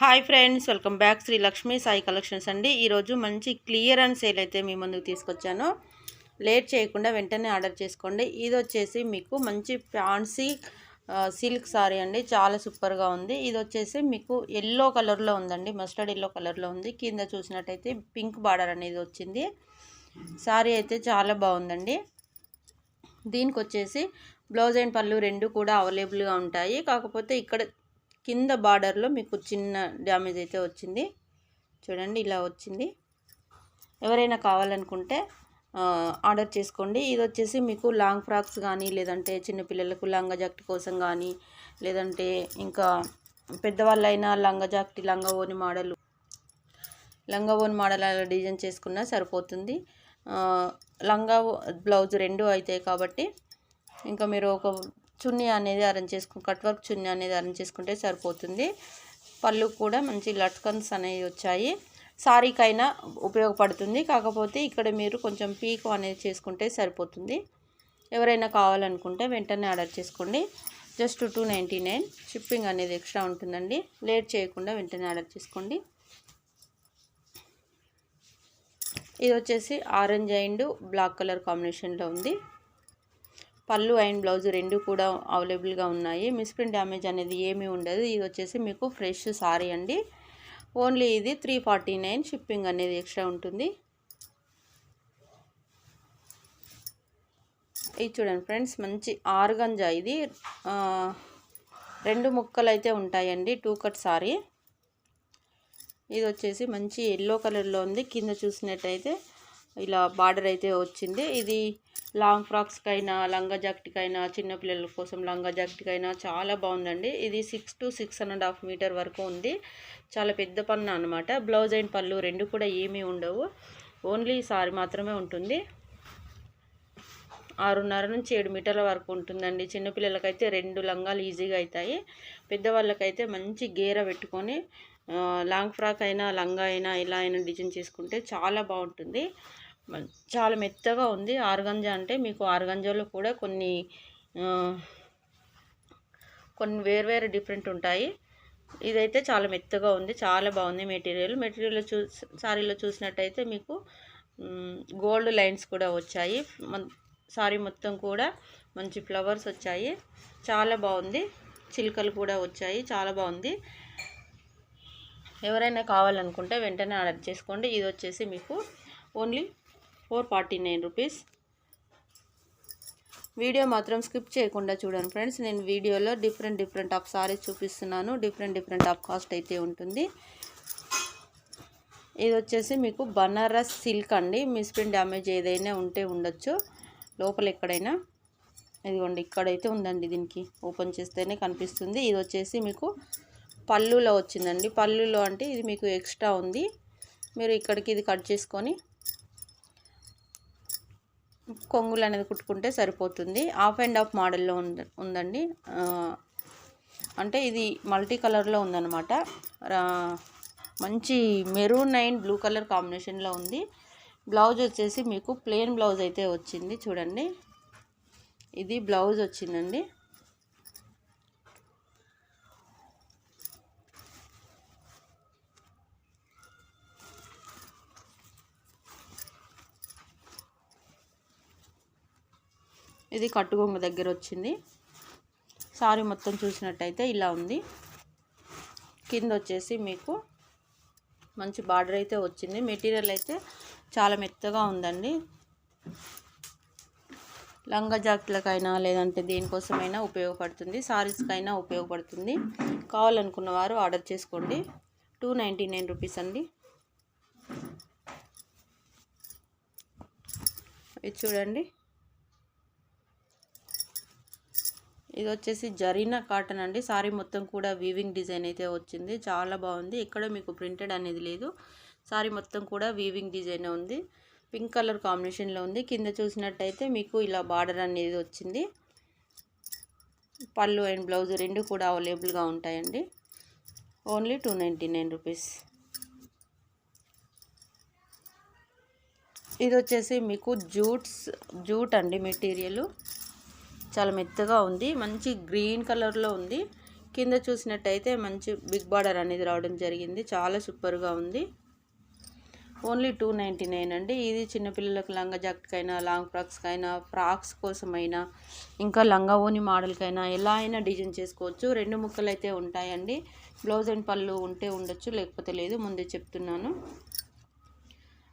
Hi friends welcome back Shri Lakshmi Sai collections అండి. ఈరోజు మంచి క్లియర్ అండ్ సేల్ అయితే మీ ముందుకు తీసుకొచ్చాను. లేట్ చేయకుండా వెంటనే ఆర్డర్ చేసుకోండి. ఇది వచ్చేసి మీకు మంచి ఫ్యాన్సీ సిల్క్ సారీ అండి. చాలా సూపర్గా ఉంది. ఇది వచ్చేసి మీకు ఎల్లో కలర్లో ఉందండి. మస్టర్డ్ ఎల్లో కలర్లో ఉంది. కింద చూసినట్టయితే పింక్ బార్డర్ అనేది వచ్చింది. సారీ అయితే చాలా బాగుందండి. దీనికి వచ్చేసి బ్లౌజ్ అండ్ పళ్ళు రెండు కూడా అవైలబుల్గా ఉంటాయి. కాకపోతే ఇక్కడ కింద బార్డర్లో మీకు చిన్న డ్యామేజ్ అయితే వచ్చింది. చూడండి ఇలా వచ్చింది. ఎవరైనా కావాలనుకుంటే ఆర్డర్ చేసుకోండి. ఇది వచ్చేసి మీకు లాంగ్ ఫ్రాక్స్ కానీ లేదంటే చిన్నపిల్లలకు లంగా జాకెట్ కోసం కానీ లేదంటే ఇంకా పెద్దవాళ్ళైనా లంగా జాకెట్ లంగా ఓని మోడల్ లంగా ఓని మోడల్ అలా డిజైన్ చేసుకున్నా సరిపోతుంది. లంగా బ్లౌజ్ రెండు అవుతాయి కాబట్టి ఇంకా మీరు ఒక చున్నీ అనేది అరేంజ్ చేసుకుని కట్ వర్క్ చున్నీ అనేది అరేంజ్ చేసుకుంటే సరిపోతుంది. పళ్ళు కూడా మంచి లట్కన్స్ అనేవి వచ్చాయి. సారీకైనా ఉపయోగపడుతుంది. కాకపోతే ఇక్కడ మీరు కొంచెం పీక్ అనేది చేసుకుంటే సరిపోతుంది. ఎవరైనా కావాలనుకుంటే వెంటనే ఆర్డర్ చేసుకోండి. Just two ninety nine shipping అనేది ఎక్స్ట్రా ఉంటుందండి. లేట్ చేయకుండా వెంటనే ఆర్డర్ చేసుకోండి. ఇది వచ్చేసి ఆరెంజ్ అండ్ బ్లాక్ కలర్ కాంబినేషన్లో ఉంది. పళ్ళు అండ్ బ్లౌజ్ రెండు కూడా అవైలబుల్గా ఉన్నాయి. మిస్ప్రింట్ డ్యామేజ్ అనేది ఏమీ ఉండదు. ఇది వచ్చేసి మీకు ఫ్రెష్ సారీ అండి. ఓన్లీ ఇది త్రీ ఫార్టీ నైన్ షిప్పింగ్ అనేది ఎక్స్ట్రా ఉంటుంది. ఇది చూడండి ఫ్రెండ్స్ మంచి ఆర్గంజా ఇది. రెండు ముక్కలు అయితే ఉంటాయండి టూ కట్ సారీ. ఇది వచ్చేసి మంచి ఎల్లో కలర్లో ఉంది. కింద చూసినట్టయితే ఇలా బార్డర్ అయితే వచ్చింది. ఇది లాంగ్ ఫ్రాక్స్కైనా లంగా జాకెట్కైనా చిన్నపిల్లల కోసం లంగా జాకెట్కైనా చాలా బాగుందండి. ఇది six to six and half meter వరకు ఉంది. చాలా పెద్ద పన్ను అనమాట బ్లౌజ్ అండ్ పళ్ళు రెండు కూడా ఏమీ ఉండవు. ఓన్లీ సారీ మాత్రమే ఉంటుంది. ఆరున్నర నుంచి ఏడు మీటర్ల వరకు ఉంటుందండి. చిన్నపిల్లలకైతే రెండు లంగాలు ఈజీగా అవుతాయి. పెద్దవాళ్ళకైతే మంచి గేర పెట్టుకొని లాంగ్ ఫ్రాక్ అయినా లంగా అయినా ఇలా అయినా డిజైన్ చేసుకుంటే చాలా బాగుంటుంది. చాలా మెత్తగా ఉంది. ఆర్గంజా అంటే మీకు ఆర్గంజాలో కూడా కొన్ని కొన్ని వేరు వేరు డిఫరెంట్ ఉంటాయి. ఇదైతే చాలా మెత్తగా ఉంది. చాలా బాగుంది మెటీరియల్. మెటీరియల్ చూ సారీలో చూసినట్టయితే మీకు గోల్డ్ లైన్స్ కూడా వచ్చాయి. సారీ మొత్తం కూడా మంచి ఫ్లవర్స్ వచ్చాయి. చాలా బాగుంది. చిలుకలు కూడా వచ్చాయి. చాలా బాగుంది. ఎవరైనా కావాలనుకుంటే వెంటనే ఆర్డర్ చేసుకోండి. ఇది వచ్చేసి మీకు only four forty nine rupees. Video మాత్రం స్కిప్ చేయకుండా చూడండి ఫ్రెండ్స్. నేను వీడియోలో డిఫరెంట్ డిఫరెంట్ ఆఫ్ సారీస్ చూపిస్తున్నాను. డిఫరెంట్ డిఫరెంట్ ఆఫ్ కాస్ట్ అయితే ఉంటుంది. ఇది వచ్చేసి మీకు బనారస్ సిల్క్ అండి. మిస్ప్రింట్ డ్యామేజ్ ఏదైనా ఉంటే ఉండొచ్చు. లోపల ఎక్కడైనా ఇదిగోండి ఇక్కడైతే ఉందండి దీనికి. ఓపెన్ చేస్తేనే కనిపిస్తుంది. ఇది వచ్చేసి మీకు పళ్ళులో వచ్చిందండి. పళ్ళులో అంటే ఇది మీకు ఎక్స్ట్రా ఉంది. మీరు ఇక్కడికి ఇది కట్ చేసుకొని కొంగులు అనేది కుట్టుకుంటే సరిపోతుంది. ఆఫ్ అండ్ ఆఫ్ మోడల్లో ఉందండి. అంటే ఇది మల్టీ కలర్లో ఉందన్నమాట. మంచి మెరూన్ అండ్ బ్లూ కలర్ కాంబినేషన్లో ఉంది. బ్లౌజ్ వచ్చేసి మీకు ప్లెయిన్ బ్లౌజ్ అయితే వచ్చింది. చూడండి. ఇది బ్లౌజ్ వచ్చిందండి. ఇది కట్టుగొంగ దగ్గర వచ్చింది. సారీ మొత్తం చూసినట్టయితే ఇలా ఉంది. కింద వచ్చేసి మీకు మంచి బార్డర్ అయితే వచ్చింది. మెటీరియల్ అయితే చాలా మెత్తగా ఉందండి. లంగా జాకెట్లకైనా లేదంటే దేనికోసమైనా ఉపయోగపడుతుంది. సారీస్కైనా ఉపయోగపడుతుంది. కావాలనుకున్న వారు ఆర్డర్ చేసుకోండి. టూ నైంటీ నైన్ రూపీస్ అండి. ఇది చూడండి. ఇది వచ్చేసి జరీనా కాటన్ అండి. సారీ మొత్తం కూడా వీవింగ్ డిజైన్ అయితే వచ్చింది. చాలా బాగుంది. ఇక్కడ మీకు ప్రింటెడ్ అనేది లేదు. సారీ మొత్తం కూడా వీవింగ్ డిజైన్ ఉంది. పింక్ కలర్ కాంబినేషన్లో ఉంది. కింద చూసినట్టయితే మీకు ఇలా బార్డర్ అనేది వచ్చింది. పళ్ళు అండ్ బ్లౌజ్ రెండు కూడా అవైలబుల్గా ఉంటాయండి. Only two ninety nine rupees ఇది వచ్చేసి మీకు జూట్స్ జూట్ అండి మెటీరియల్ చాలా మెత్తగా ఉంది. మంచి గ్రీన్ కలర్లో ఉంది. కింద చూసినట్టయితే మంచి బిగ్ బార్డర్ అనేది రావడం జరిగింది. చాలా సూపర్గా ఉంది. ఓన్లీ టూ నైంటీ నైన్ అండి. ఇది చిన్నపిల్లలకు లంగా జాకెట్కైనా లాంగ్ ఫ్రాక్స్కైనా ఫ్రాక్స్ కోసమైనా ఇంకా లంగా ఓని మోడల్కైనా ఎలా అయినా డిజైన్ చేసుకోవచ్చు. రెండు ముక్కలు అయితే ఉంటాయండి. బ్లౌజ్ అండ్ పళ్ళు ఉంటే ఉండొచ్చు లేకపోతే లేదు. ముందే చెప్తున్నాను.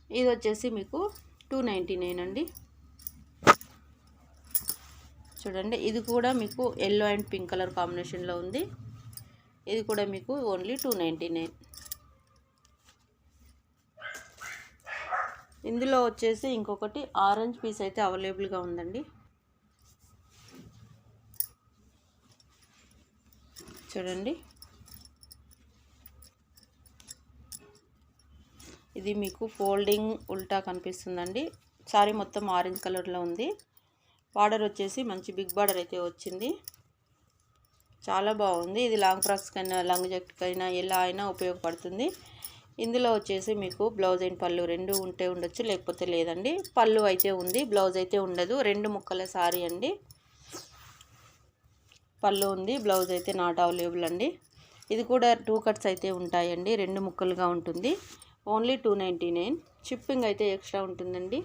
ఇది వచ్చేసి మీకు టూ నైంటీ నైన్ అండి. చూడండి. ఇది కూడా మీకు ఎల్లో అండ్ పింక్ కలర్ కాంబినేషన్లో ఉంది. ఇది కూడా మీకు ఓన్లీ టూ నైంటీ నైన్ ఇందులో వచ్చేసి ఇంకొకటి ఆరెంజ్ పీస్ అయితే అవైలబుల్గా ఉందండి. చూడండి. ఇది మీకు ఫోల్డింగ్ ఉల్టా కనిపిస్తుందండి. సారీ మొత్తం ఆరెంజ్ కలర్లో ఉంది. బార్డర్ వచ్చేసి మంచి బిగ్ బార్డర్ అయితే వచ్చింది. చాలా బాగుంది. ఇది లాంగ్ ఫ్రాక్స్కైనా లాంగ్ జాకెట్కైనా ఎలా అయినా ఉపయోగపడుతుంది. ఇందులో వచ్చేసి మీకు బ్లౌజ్ అండ్ పళ్ళు రెండు ఉంటే ఉండొచ్చు లేకపోతే లేదండి. పళ్ళు అయితే ఉంది బ్లౌజ్ అయితే ఉండదు. రెండు ముక్కల సారీ అండి. పళ్ళు ఉంది బ్లౌజ్ అయితే నాట్ అవైలబుల్ అండి. ఇది కూడా టూ కట్స్ అయితే ఉంటాయండి రెండు ముక్కలుగా ఉంటుంది. Only two ninety nine. Shipping అయితే ఎక్స్ట్రా ఉంటుందండి.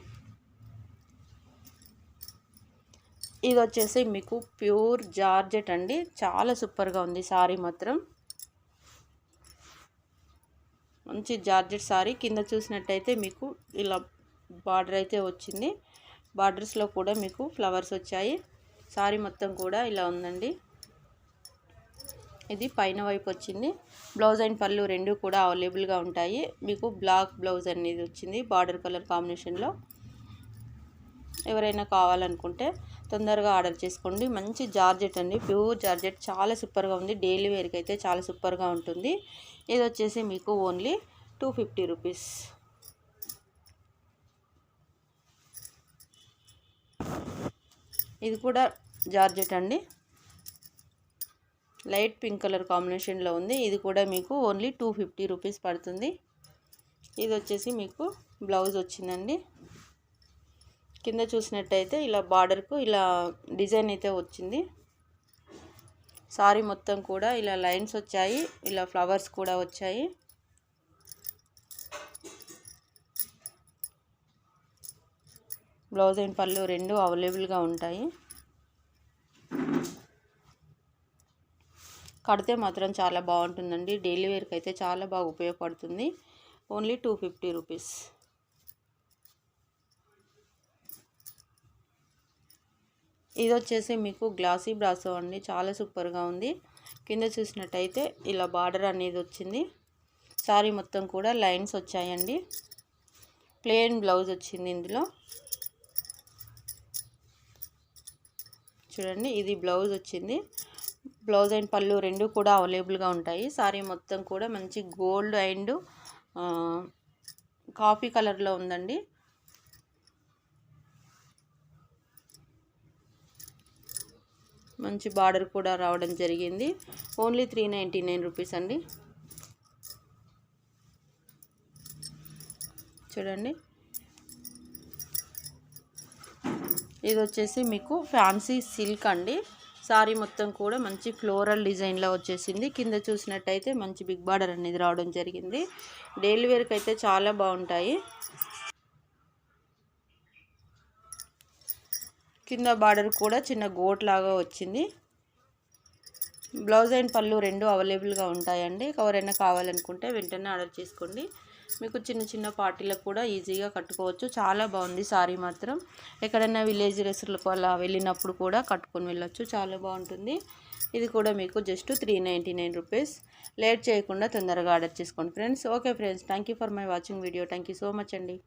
ఇది వచ్చేసి మీకు ప్యూర్ జార్జెట్ అండి. చాలా సూపర్గా ఉంది సారీ మాత్రం. మంచి జార్జెట్ సారీ. కింద చూసినట్టయితే మీకు ఇలా బార్డర్ అయితే వచ్చింది. బార్డర్స్లో కూడా మీకు ఫ్లవర్స్ వచ్చాయి. సారీ మొత్తం కూడా ఇలా ఉందండి. ఇది పైన వైపు వచ్చింది. బ్లౌజ్ అండ్ పళ్ళు రెండు కూడా అవైలబుల్గా ఉంటాయి. మీకు బ్లాక్ బ్లౌజ్ అనేది వచ్చింది బార్డర్ కలర్ కాంబినేషన్లో. ఎవరైనా కావాలనుకుంటే తొందరగా ఆర్డర్ చేసుకోండి. మంచి జార్జెట్ అండి. Pure georgette. చాలా సూపర్గా ఉంది. డైలీ వేర్కి అయితే చాలా సూపర్గా ఉంటుంది. ఇది వచ్చేసి మీకు ఓన్లీ టూ ఫిఫ్టీ రూపీస్. ఇది కూడా జార్జెట్ అండి. లైట్ పింక్ కలర్ కాంబినేషన్లో ఉంది. ఇది కూడా మీకు ఓన్లీ టూ ఫిఫ్టీ రూపీస్ పడుతుంది. ఇది వచ్చేసి మీకు బ్లౌజ్ వచ్చిందండి. కింద చూసినట్టయితే ఇలా బార్డర్కు ఇలా డిజైన్ అయితే వచ్చింది. సారీ మొత్తం కూడా ఇలా లైన్స్ వచ్చాయి ఇలా ఫ్లవర్స్ కూడా వచ్చాయి. బ్లౌజ్ అండ్ పళ్ళు రెండు అవైలబుల్గా ఉంటాయి. కడితే మాత్రం చాలా బాగుంటుందండి. డైలీ వేర్కి అయితే చాలా బాగా ఉపయోగపడుతుంది. Only two fifty rupees. ఇది వచ్చేసి మీకు గ్లాసీ బ్రాసో అండి. చాలా సూపర్గా ఉంది. కింద చూసినట్టయితే ఇలా బార్డర్ అనేది వచ్చింది సారీ మొత్తం కూడా లైన్స్ వచ్చాయండి. ప్లెయిన్ బ్లౌజ్ వచ్చింది ఇందులో. చూడండి ఇది బ్లౌజ్ వచ్చింది. బ్లౌజ్ అండ్ పళ్ళు రెండు కూడా అవైలబుల్గా ఉంటాయి. సారీ మొత్తం కూడా మంచి గోల్డ్ అండ్ కాఫీ కలర్లో ఉందండి. మంచి బార్డర్ కూడా రావడం జరిగింది. Only three ninety nine rupees అండి. చూడండి. ఇది వచ్చేసి మీకు ఫ్యాన్సీ సిల్క్ అండి. సారీ మొత్తం కూడా మంచి ఫ్లోరల్ డిజైన్లో వచ్చేసింది. కింద చూసినట్టయితే మంచి బిగ్ బార్డర్ అనేది రావడం జరిగింది. డైలీ వేర్కి అయితే చాలా బాగుంటాయి. కింద బార్డర్ కూడా చిన్న గోట్ లాగా వచ్చింది. బ్లౌజ్ అండ్ పళ్ళు రెండు అవైలబుల్గా ఉంటాయండి. ఎవరైనా కావాలనుకుంటే వెంటనే ఆర్డర్ చేసుకోండి. మీకు చిన్న చిన్న పార్టీలకు కూడా ఈజీగా కట్టుకోవచ్చు. చాలా బాగుంది సారీ మాత్రం. ఎక్కడైనా విలేజ్ రెస్టులకు అలా వెళ్ళినప్పుడు కూడా కట్టుకొని వెళ్ళొచ్చు. చాలా బాగుంటుంది. ఇది కూడా మీకు just three ninety nine rupees. Late చేయకుండా తొందరగా ఆర్డర్ చేసుకోండి friends. Okay friends thank for my watching video. Thank so much అండి.